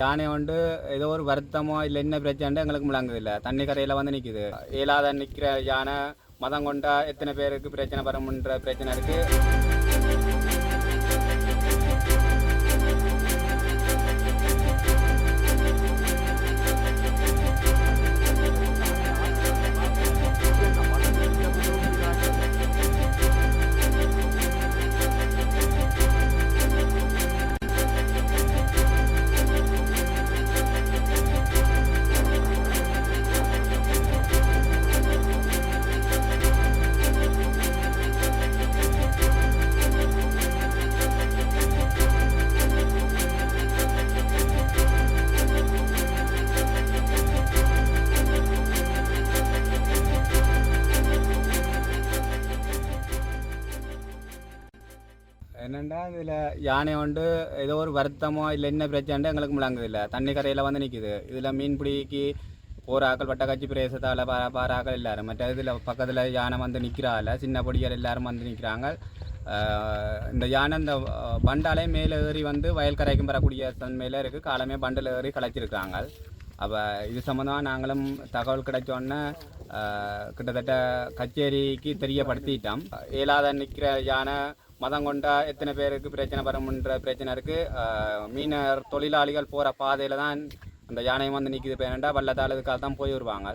யானை வந்து ஏதோ ஒரு வருத்தமோ இல்லை என்ன பிரச்சனை எங்களுக்கு முழங்குது இல்லை தண்ணி கரையில் வந்து நிற்குது இயலாத நிற்கிற யானை மதம் கொண்டா எத்தனை பேருக்கு பிரச்சனை வரும்ன்ற பிரச்சனை இருக்குது என்னண்டா இதில் யானை வந்து ஏதோ ஒரு வருத்தமோ இல்லை என்ன பிரச்சனை எங்களுக்கு முழங்குது இல்லை. தண்ணி கரையில் வந்து நிற்குது இதில் மீன்பிடிக்கு போராக்கள் வட்டக்காட்சி பிரதேசத்தால் பா பாராக்கள் எல்லாரும். மற்ற இதில் பக்கத்தில் யானை வந்து நிற்கிறாள் சின்ன பொடிகள் எல்லாரும் வந்து நிற்கிறாங்க இந்த யானை இந்த பண்டாலே மேலே ஏறி வந்து வயல் கரைக்கும் வரக்கூடிய தன்மையில் இருக்குது காலமே பண்டில் ஏறி கலைச்சிருக்காங்க அப்போ இது சம்மந்தமாக நாங்களும் தகவல் கிடைச்சோன்னே கிட்டத்தட்ட கச்சேரிக்கு தெரியப்படுத்திட்டோம். இயலாத நிற்கிற யானை மதம் கொண்டா எத்தனை பேருக்கு பிரச்சனை வரும்ன்ற பிரச்சனை இருக்குது மீனர் தொழிலாளிகள் போகிற பாதையில் தான் அந்த யானையும் வந்து நிற்கிது பேரண்டா இதுக்காக தான் போய் வருவாங்க.